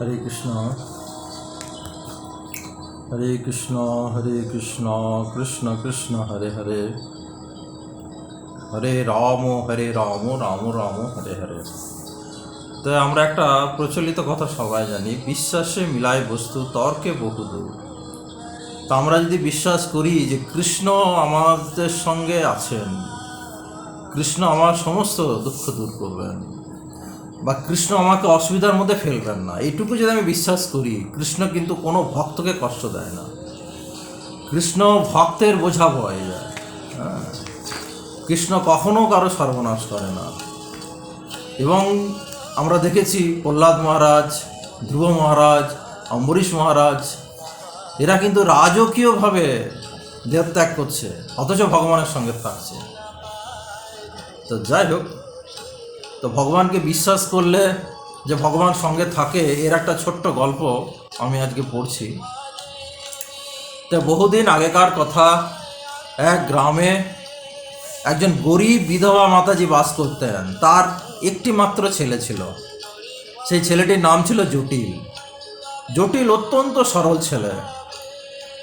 হরে কৃষ্ণ। হরে কৃষ্ণ হরে কৃষ্ণ কৃষ্ণ কৃষ্ণ, হরে হরে। হরে রাম হরে রাম রাম রাম, হরে হরে। তো আমরা একটা প্রচলিত কথা সবাই জানি, বিশ্বাসে মিলায় বস্তু, তর্কে বহুদূর তো আমরা যদি বিশ্বাস করি যে কৃষ্ণ আমাদের সঙ্গে আছেন, কৃষ্ণ আমার সমস্ত দুঃখ দূর করবেন। বা কৃষ্ণ আমাকে অসুবিধার মধ্যে ফেলবেন না। এইটুকু যদি আমি বিশ্বাস করি, কৃষ্ণ কিন্তু কোনো ভক্তকে কষ্ট দেয় না। কৃষ্ণ ভক্তের বোঝা বয়ে যায়। হ্যাঁ। কৃষ্ণ কখনো কারও সর্বনাশ করে না। এবং আমরা দেখেছি প্রহ্লাদ মহারাজ, ধ্রুব মহারাজ, অম্বরীশ মহারাজ, এরা কিন্তু রাজকীয়ভাবে দেহত্যাগ করছে, অথচ ভগবানের সঙ্গে থাকছে। তো যাই হোক তো ভগবানকে বিশ্বাস করলে যে ভগবান সঙ্গে থাকে, এর একটা ছোট্ট গল্প আমি আজকে পড়ছি। তো বহুদিন আগেকার কথা, এক গ্রামে একজন গরিব বিধবা মাতাজি বাস করতেন। তার একটি মাত্র ছেলে ছিল। সেই ছেলেটির নাম ছিল জটিল। জটিল অত্যন্ত সরল ছেলে।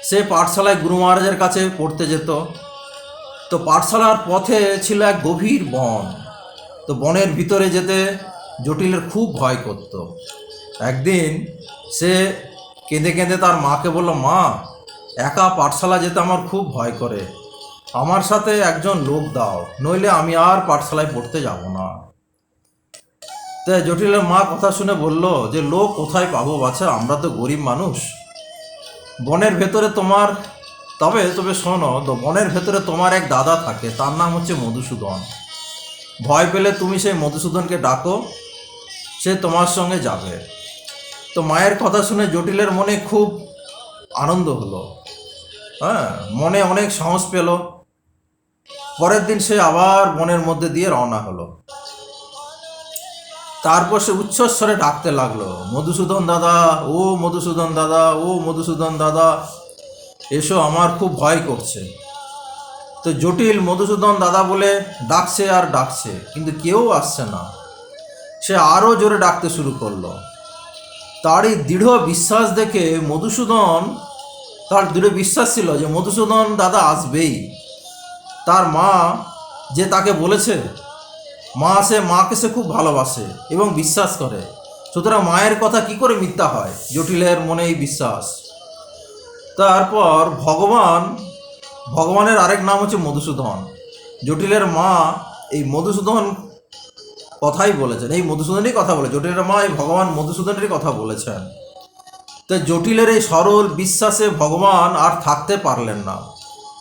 সে পাঠশালায় গুরু মহারাজের কাছে পড়তে যেত। তো পাঠশালার পথে ছিল এক গভীর বন। তো বনের ভিতরে যেতে জটিলের খুব ভয় করত। একদিন সে কেঁদে কেঁদে তার মাকে বলল, মা, একা পাঠশালা যেতে আমার খুব ভয় করে। আমার সাথে একজন লোক দাও, নইলে আমি আর পাঠশালায় পড়তে যাব না। তো জটিলের মা কথা শুনে বলল, যে লোক কোথায় পাবো বাছা, আমরা তো গরিব মানুষ। বনের ভেতরে তোমার, তবে তবে শোনো, তো বনের ভেতরে তোমার এক দাদা থাকে, তার নাম হচ্ছে মধুসূদন। ভয় পেলে তুমি সেই মধুসূদনকে ডাকো, সে তোমার সঙ্গে যাবে। তো মায়ের কথা শুনে জটিলের মনে খুব আনন্দ হলো। হ্যাঁ মনে অনেক সাহস পেল। পরের দিন সে আবার বনের মধ্যে দিয়ে রওনা হলো। তারপর সে উচ্চস্বরে ডাকতে লাগল, মধুসূদন দাদা, ও মধুসূদন দাদা, ও মধুসূদন দাদা, এসো, আমার খুব ভয় করছে। তো জটিল মধুসূদন দাদা বলে ডাকছে আর ডাকছে, কিন্তু কেউ আসছে না। সে আরও জোরে ডাকতে শুরু করল। তারই দৃঢ় বিশ্বাস দেখে মধুসূদন, তার দৃঢ় বিশ্বাস ছিল যে মধুসূদন দাদা আসবেই। তার মা যে তাকে বলেছে, মা সে মাকে সে খুব ভালোবাসে এবং বিশ্বাস করে। সুতরাং মায়ের কথা কি করে মিথ্যা হয়? জটিলের মনেই বিশ্বাস। তারপর ভগবান ভগবানের আরেক নাম হচ্ছে মধুসূদন। জটিলের মা এই মধুসূদন কথাই বলেছেন। এই মধুসূদনেরই কথা বলে জটিলের মা এই ভগবান মধুসূদনেরই কথা বলেছেন। তো জটিলের এই সরল বিশ্বাসে ভগবান আর থাকতে পারলেন না।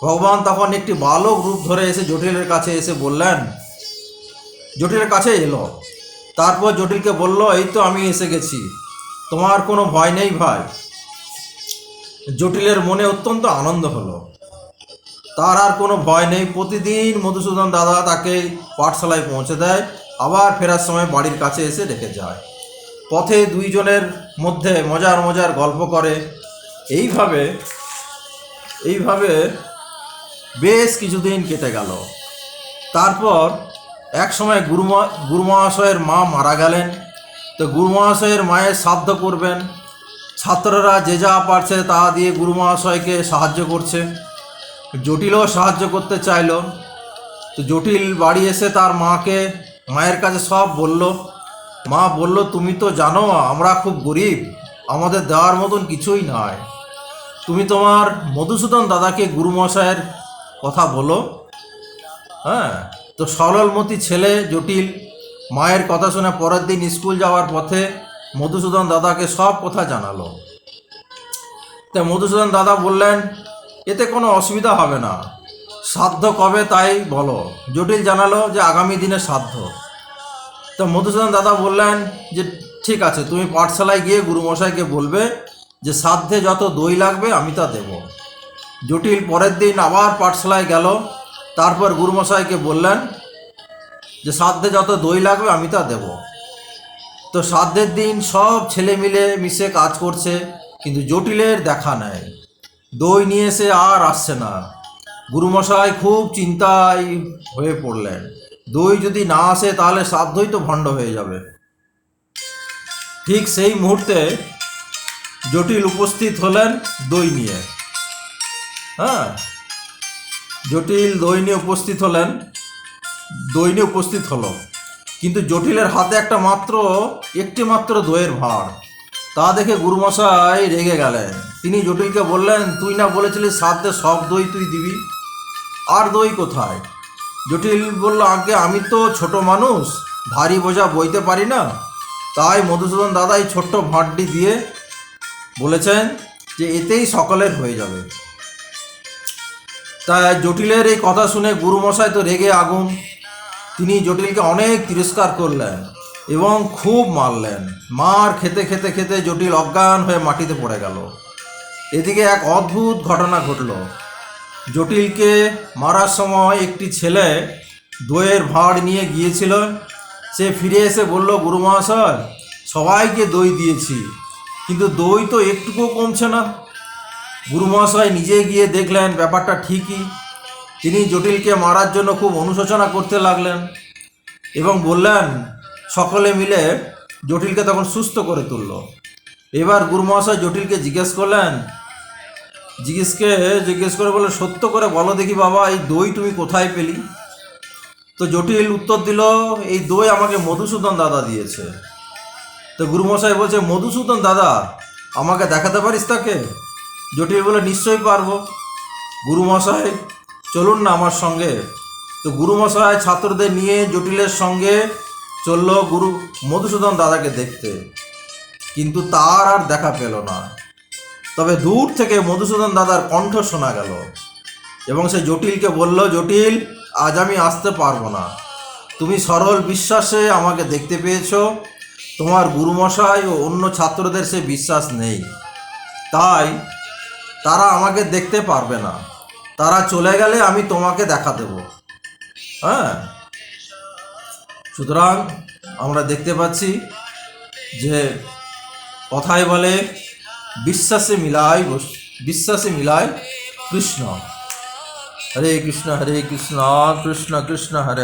ভগবান তখন একটি বালক রূপ ধরে এসে জটিলের কাছে এসে বললেন, জটিলের কাছে এলো। তারপর জটিলকে বলল, এই তো আমি এসে গেছি। তোমার কোনো ভয় নেই ভাই? জটিলের মনে অত্যন্ত আনন্দ হলো। তার আর কোনো ভয় নেই। প্রতিদিন মধুসূদন দাদা তাকে পাঠশালায় পৌঁছে দেয়, আবার ফেরার সময় বাড়ির কাছে এসে রেখে যায়। পথে দুইজনের মধ্যে মজার মজার গল্প করে। এইভাবে এইভাবে বেশ কিছুদিন কেটে গেল। তারপর এক সময় গুরু মহা- গুরু মহাশয়ের মা মারা গেলেন। তো গুরু মহাশয়ের মায়ের শ্রাদ্ধ করবেন। ছাত্ররা যে যা পারছে তা দিয়ে গুরুমহাশয়কে সাহায্য করছে। জটিলও সাহায্য করতে চাইলো। তো জটিল বাড়ি এসে তার মাকে, মায়ের কাছে সব বলল। মা বলল, তুমি তো জানো, আমরা খুব গরিব, আমাদের দেওয়ার মতন কিছুই নাই। তুমি তোমার মধুসূদন দাদাকে গুরুমশায়ের কথা বলো। হ্যাঁ তো সরলমতি ছেলে জটিল মায়ের কথা শুনে পরের দিন স্কুল যাওয়ার পথে মধুসূদন দাদাকে সব কথা জানালো। তা মধুসূদন দাদা বললেন এতে কোনো অসুবিধা হবে না। সাধ্য কবে তাই বলো। জটিল জানালো যে আগামী দিনে সাধ্য। তো মধুসূদন দাদা বললেন যে, ঠিক আছে, তুমি পাঠশালায় গিয়ে গুরুমশাইকে বলবে যে, সাধ্যে যত দই লাগবে আমি তা দেব। জটিল পরের দিন আবার পাঠশালায় গেল। তারপর গুরুমশাইকে বললেন যে, সাধ্যে যত দই লাগবে আমি তা দেব। তো সাধ্যের দিন সব ছেলে মিলে মিশে কাজ করছে, কিন্তু জটিলের দেখা নেয় দই নিয়ে এসে আর আসছে না। গুরুমশাই খুব চিন্তায় হয়ে পড়লেন। দই যদি না আসে, তাহলে সাধ্যই তো ভণ্ড হয়ে যাবে। ঠিক সেই মুহূর্তে জটিল উপস্থিত হলেন দই নিয়ে। হ্যাঁ? জটিল দই নিয়ে উপস্থিত হলেন, দই নিয়ে উপস্থিত হলো। কিন্তু জটিলের হাতে একটা মাত্র, একটি মাত্র দইয়ের ভাঁড়। তা দেখে গুরুমশাই রেগে গেলেন। তিনি জটিলকে বললেন, তুই না বলেছিলিস সাথে সব দই তুই দিবি? আর দই কোথায়? জটিল বলল, আগে আমি তো ছোট মানুষ, ভারী বোঝা বইতে পারি না। তাই মধুসূদন দাদা এই ছোট্ট ভাঁড়টি দিয়ে বলেছেন যে, এতেই সকলের হয়ে যাবে। তাই জটিলের এই কথা শুনে গুরুমশাই তো রেগে আগুন। তিনি জটিলকে অনেক তিরস্কার করলেন এবং খুব মারলেন। মার খেতে খেতে খেতে জটিল অজ্ঞান হয়ে মাটিতে পড়ে গেল। এদিকে এক অদ্ভুত ঘটনা ঘটল। জটিলকে মারার সময় একটি ছেলে দইয়ের ভাঁড় নিয়ে গিয়েছিল। সে ফিরে এসে বলল, গুরু মহাশয়, সবাইকে দই দিয়েছি, কিন্তু দই তো একটুকুও কমছে না। গুরু মহাশয় নিজে গিয়ে দেখলেন, ব্যাপারটা ঠিকই। তিনি জটিলকে মারার জন্য খুব অনুশোচনা করতে লাগলেন এবং বললেন, সকলে মিলে জটিলকে তখন সুস্থ করে তুলল। এবার গুরু মহাশয় জটিলকে জিজ্ঞেস করলেন জিজ্ঞেসকে জিজ্ঞেস করে বলে, সত্য করে বলো দেখি বাবা, এই দই তুমি কোথায় পেলি? তো জটিল উত্তর দিল, এই দই আমাকে মধুসূদন দাদা দিয়েছে। তো গুরুমশাই বলছে, মধুসূদন দাদা, আমাকে দেখাতে পারিস তাকে? জটিল বলে, নিশ্চয়ই পারব। গুরুমশাই, চলুন না আমার সঙ্গে। তো গুরুমশাই ছাত্রদের নিয়ে জটিলের সঙ্গে চলল গুরু মধুসূদন দাদাকে দেখতে। কিন্তু তার আর দেখা পেল না। তবে দূর থেকে মধুসূদন দাদার কণ্ঠ শোনা গেল এবং সে জটিলকে বলল, জটিল, আজ আমি আসতে পারব না। তুমি সরল বিশ্বাসে আমাকে দেখতে পেয়েছ। তোমার গুরুমশাই ও অন্য ছাত্রদের সে বিশ্বাস নেই। তাই তারা আমাকে দেখতে পারবে না। তারা চলে গেলে আমি তোমাকে দেখা দেব। হ্যাঁ। সুতরাং আমরা দেখতে পাচ্ছি যে কথায় বলে বিশ্বাসে মিলায় বস- বিশ্বাসে মিলায় কৃষ্ণ। হরে কৃষ্ণ হরে কৃষ্ণ কৃষ্ণ কৃষ্ণ হরে